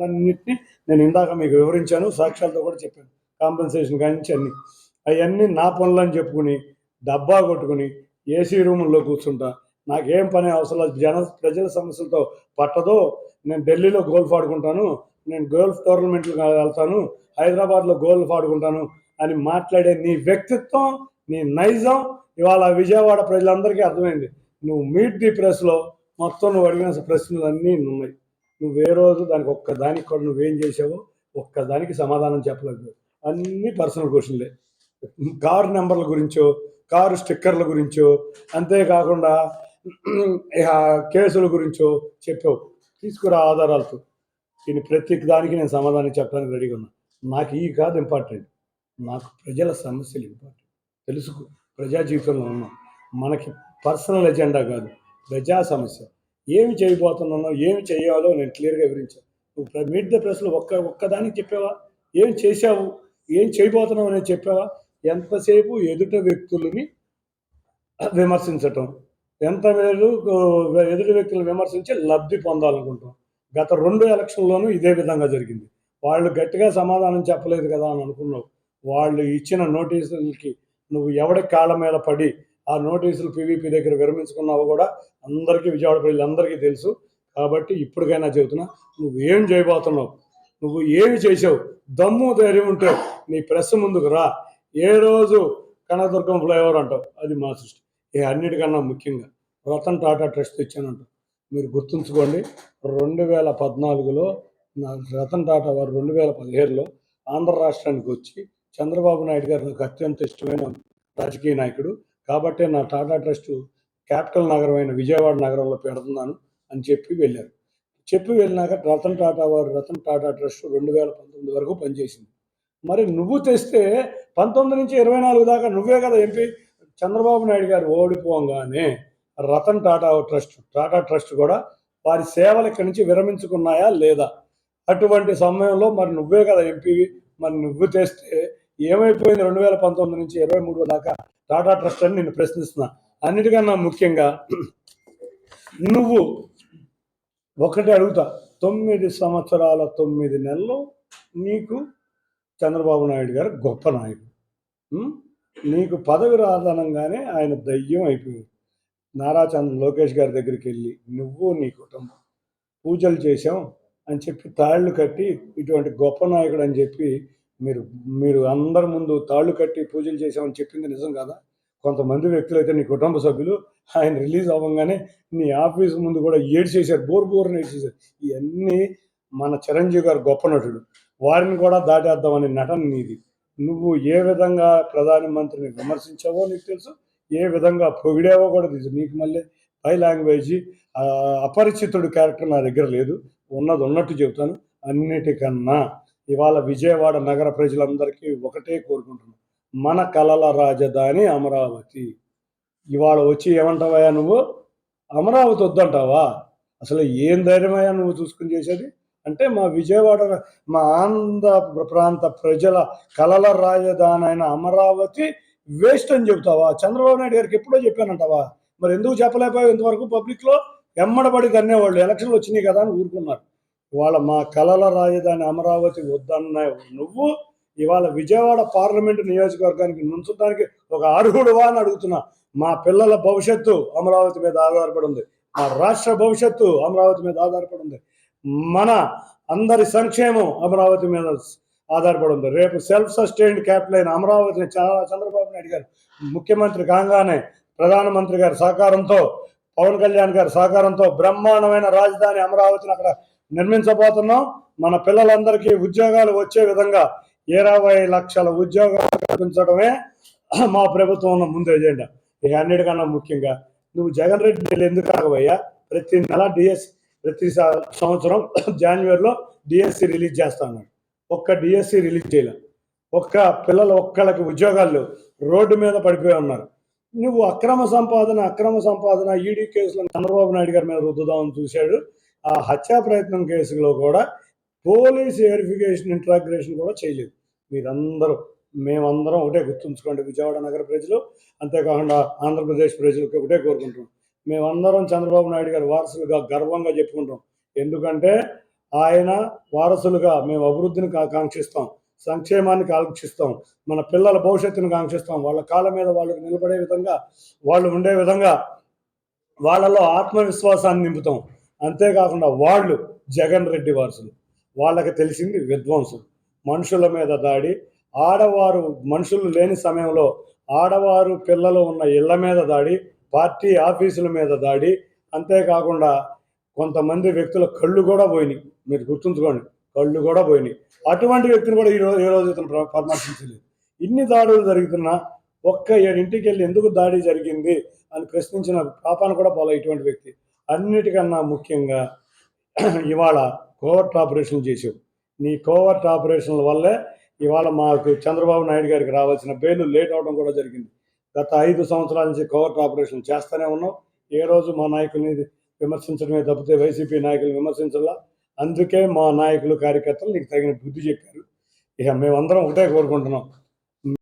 మాటలన్నింటినీ నేను ఇందాక మీకు వివరించాను సాక్ష్యాలతో కూడా చెప్పాను. కాంపెన్సేషన్ కానీ అన్ని. అవన్నీ నా పనులు అని చెప్పుకుని డబ్బా కొట్టుకుని ఏసీ రూముల్లో కూర్చుంటా. నాకేం పని అవసరం లేదు. జన ప్రజల సమస్యలతో పట్టదో నేను ఢిల్లీలో గోల్ఫ్ ఆడుకుంటాను నేను గోల్ఫ్ టోర్నమెంట్లు వెళ్తాను హైదరాబాద్లో గోల్ఫ్ ఆడుకుంటాను అని మాట్లాడే నీ వ్యక్తిత్వం నీ నైజం ఇవాళ విజయవాడ ప్రజలందరికీ అర్థమైంది. నువ్వు మీట్ ది ప్రెస్లో మొత్తం నువ్వు అడిగిన ప్రశ్నలు అన్నీ ఉన్నాయి నువ్వు రోజు దానికి ఒక్కదానికి కూడా నువ్వేం చేసావో ఒక్కదానికి సమాధానం చెప్పలేదు. అన్నీ పర్సనల్ క్వశ్చన్లే కారు నెంబర్ల గురించో కారు స్టిక్కర్ల గురించో అంతేకాకుండా ఇక కేసుల గురించో చెప్పావు. తీసుకురా ఆధారాలతో. దీని ప్రతి దానికి నేను సమాధానం చెప్పడానికి రెడీగా ఉన్నా. నాకు ఈ కాదు ఇంపార్టెంట్ నాకు ప్రజల సమస్యలు ఇంపార్టెంట్ తెలుసుకో. ప్రజా జీవితంలో ఉన్నాం. మనకి పర్సనల్ ఎజెండా కాదు. ప్రజా సమస్య. ఏమి చేయబోతున్నానో ఏమి చేయాలో నేను క్లియర్గా వివరించాను. నువ్వు మీట్ ద ప్రెస్లో ఒక్క ఒక్కదానికి చెప్పావా? ఏం చేశావు? ఏం చేయబోతున్నావు అనేది చెప్పావా? ఎంతసేపు ఎదుట వ్యక్తులని విమర్శించటం ఎంత మేలు ఎదుటి వ్యక్తులను విమర్శించి లబ్ధి పొందాలనుకుంటాం. గత రెండు ఎలక్షన్లోనూ ఇదే విధంగా జరిగింది. వాళ్ళు గట్టిగా సమాధానం చెప్పలేదు కదా అని అనుకున్నావు. వాళ్ళు ఇచ్చిన నోటీసులకి నువ్వు ఎవడి కాళ్ళ మీద పడి ఆ నోటీసులు పీవీపీ దగ్గర విరమించుకున్నావో కూడా అందరికీ విజయవాడ ప్రజలందరికీ తెలుసు. కాబట్టి ఇప్పటికైనా చెబుతున్నా నువ్వు ఏం చేయబోతున్నావు? నువ్వు ఏమి చేసావు? దమ్ము ధైర్యం ఉంటే నీ ప్రెస్ ముందుకు రా. ఏ రోజు కనదుర్గం ఫ్లైఓవర్ అంటావు? అది మా సృష్టి. ఏ అన్నిటికన్నా ముఖ్యంగా రతన్ టాటా ట్రస్ట్ ఇచ్చానంట మీరు గుర్తుంచుకోండి రెండు వేల పద్నాలుగులో నా రతన్ టాటా వారు రెండు వేల పదిహేడులో ఆంధ్ర రాష్ట్రానికి వచ్చి చంద్రబాబు నాయుడు గారు నాకు అత్యంత ఇష్టమైన రాజకీయ నాయకుడు కాబట్టి నా టాటా ట్రస్ట్ క్యాపిటల్ నగరమైన విజయవాడ నగరంలో పెడుతున్నాను అని చెప్పి వెళ్ళారు. చెప్పి వెళ్ళినాక రతన్ టాటా వారు రతన్ టాటా ట్రస్ట్ రెండు వేల పంతొమ్మిది వరకు పనిచేసింది. మరి నువ్వు తెస్తే పంతొమ్మిది నుంచి ఇరవై నాలుగు దాకా నువ్వే కదా ఎంపీ చంద్రబాబు నాయుడు గారు ఓడిపోగానే రతన్ టాటా ట్రస్ట్ టాటా ట్రస్ట్ కూడా వారి సేవలు ఇక్కడి నుంచి విరమించుకున్నాయా లేదా? అటువంటి సమయంలో మరి నువ్వే కదా ఎంపీ మరి నువ్వు తెస్తే ఏమైపోయింది రెండు వేల పంతొమ్మిది నుంచి ఇరవై మూడు దాకా? టాటా ట్రస్ట్ అని నేను ప్రశ్నిస్తున్నా. అన్నిటికన్నా ముఖ్యంగా నువ్వు ఒకటి అడుగుతా. తొమ్మిది సంవత్సరాల తొమ్మిది నెలలు నీకు చంద్రబాబు నాయుడు గారు గొప్ప నాయకుడు. నీకు పదవి రాదనంగానే ఆయన దయ్యం అయిపోయింది నారా చంద్ర లోకేష్ గారి దగ్గరికి వెళ్ళి నువ్వు నీ కుటుంబం పూజలు చేశాం అని చెప్పి తాళ్ళు కట్టి ఇటువంటి గొప్ప నాయకుడు అని చెప్పి మీరు మీరు అందరి ముందు తాళ్ళు కట్టి పూజలు చేశామని చెప్పింది నిజం కదా? కొంతమంది వ్యక్తులు అయితే నీ కుటుంబ సభ్యులు ఆయన రిలీజ్ అవ్వగానే నీ ఆఫీస్ ముందు కూడా ఏడ్చేశారు బోర్ బోర్ని ఏడ్చేశారు. ఇవన్నీ మన చిరంజీవి గారు గొప్ప నటుడు. వారిని కూడా దాటేద్దామని నటన నీది. నువ్వు ఏ విధంగా ప్రధానమంత్రిని విమర్శించావో నీకు తెలుసు ఏ విధంగా పొగిడావో కూడా తెలుసు. నీకు మళ్ళీ పై లాంగ్వేజ్ అపరిచితుడు క్యారెక్టర్ నా దగ్గర లేదు. ఉన్నది ఉన్నట్టు చెబుతాను. అన్నిటికన్నా ఇవాళ విజయవాడ నగర ప్రజలందరికీ ఒకటే కోరుకుంటున్నాం. మన కలల రాజధాని అమరావతి. ఇవాళ వచ్చి ఏమంటావయ్యా నువ్వు? అమరావతి వద్దంటావా? అసలు ఏం ధైర్యమయ్యా నువ్వు చూసుకుని చేసేది? అంటే మా విజయవాడ మా ఆంధ్ర ప్రాంత ప్రజల కలల రాజధాని అయిన అమరావతి వేస్ట్ అని చెబుతావా? చంద్రబాబు నాయుడు గారికి ఎప్పుడో చెప్పానంటావా? మరి ఎందుకు చెప్పలేకపోయావు ఇంతవరకు పబ్లిక్లో? ఎమ్మడబడి కన్నేవాళ్ళు ఎలక్షన్లు వచ్చినాయి కదా అని ఊరుకున్నారు. ఇవాళ మా కలల రాజధాని అమరావతి వద్దన్న నువ్వు ఇవాళ విజయవాడ పార్లమెంటు నియోజకవర్గానికి నుంచడానికి ఒక అర్హుడువా అని అడుగుతున్నా. మా పిల్లల భవిష్యత్తు అమరావతి మీద ఆధారపడి ఉంది మా రాష్ట్ర భవిష్యత్తు అమరావతి మీద ఆధారపడి ఉంది మన అందరి సంక్షేమం అమరావతి మీద ఆధారపడి ఉంది రేపు సెల్ఫ్ సస్టైన్డ్ క్యాపిటల్ అయిన అమరావతిని చాలా చంద్రబాబు నాయుడు గారు ముఖ్యమంత్రి కాగానే ప్రధానమంత్రి గారి సహకారంతో పవన్ కళ్యాణ్ గారి సహకారంతో బ్రహ్మాండమైన రాజధాని అమరావతిని అక్కడ నిర్మించబోతున్నాం. మన పిల్లలందరికీ ఉద్యోగాలు వచ్చే విధంగా ఇరవై లక్షల ఉద్యోగాలు కల్పించడమే మా ప్రభుత్వం ముందు ఎజెండా. ఇక అన్నిటికన్నా ముఖ్యంగా నువ్వు జగన్ రెడ్డి ఎందుకు రాకపోయా ప్రతి నెల డిఎస్ ప్రతి సంవత్సరం జనవరిలో డిఎస్సి రిలీజ్ చేస్తాను. ఒక్క డిఎస్సి రిలీజ్ చేయలే. ఒక్క పిల్లలు ఒక్కళ్ళకి ఉద్యోగాలు రోడ్డు మీద పడిపోయి ఉన్నారు. నువ్వు అక్రమ సంపాదన అక్రమ సంపాదన ఈడీ కేసులో చంద్రబాబు నాయుడు గారి మీద రుద్దుదామని చూశాడు. ఆ హత్యా ప్రయత్నం కేసులో కూడా పోలీస్ వెరిఫికేషన్ ఇంట్రాగ్రేషన్ కూడా చేయలేదు. మీరందరూ మేమందరం ఒకటే గుర్తుంచుకోండి విజయవాడ నగర ప్రజలు అంతేకాకుండా ఆంధ్రప్రదేశ్ ప్రజలకు ఒకటే కోరుకుంటున్నాం. మేమందరం చంద్రబాబు నాయుడు గారి వారసులుగా గర్వంగా చెప్పుకుంటాం ఎందుకంటే ఆయన వారసులుగా మేము అభివృద్ధిని కాంక్షిస్తాం సంక్షేమాన్ని కాంక్షిస్తాం మన పిల్లల భవిష్యత్తును కాంక్షిస్తాం. వాళ్ళ కాళ్ళ మీద వాళ్ళకి నిలబడే విధంగా వాళ్ళు ఉండే విధంగా వాళ్ళలో ఆత్మవిశ్వాసాన్ని నింపుతాం. అంతేకాకుండా వాళ్ళు జగన్ రెడ్డి వారసులు. వాళ్ళకి తెలిసింది విధ్వంసం. మనుషుల మీద దాడి ఆడవారు మనుషులు లేని సమయంలో ఆడవారు పిల్లలు ఉన్న ఇళ్ళ మీద దాడి పార్టీ ఆఫీసుల మీద దాడి అంతేకాకుండా కొంతమంది వ్యక్తుల కళ్ళు కూడా పోయినాయి. మీరు గుర్తుంచుకోండి కళ్ళు కూడా పోయినాయి. అటువంటి వ్యక్తిని కూడా ఈరోజు ఈ రోజు ఇతను పరామర్శించలేదు. ఇన్ని దాడులు జరుగుతున్నా ఒక్క ఇంటికి వెళ్ళి ఎందుకు దాడి జరిగింది అని ప్రశ్నించిన పాపాను కూడా పోలే ఇటువంటి వ్యక్తి. అన్నిటికన్నా ముఖ్యంగా ఇవాళ కోవర్ట్ ఆపరేషన్ చేసావు నీ కోవర్ట్ ఆపరేషన్ల వల్లే ఇవాళ మాకు చంద్రబాబు నాయుడు గారికి రావాల్సిన బెయిల్ లేట్ అవడం కూడా జరిగింది. గత ఐదు సంవత్సరాల నుంచి కోవర్ట్ ఆపరేషన్ చేస్తూనే ఉన్నాం. ఏ రోజు మా నాయకుల్ని విమర్శించడమే తప్పితే వైసీపీ నాయకులు విమర్శించాలా. అందుకే మా నాయకులు కార్యకర్తలు నీకు తగిన బుద్ధి చెప్పారు. ఇక మేమందరం ఒకటే కోరుకుంటున్నాం.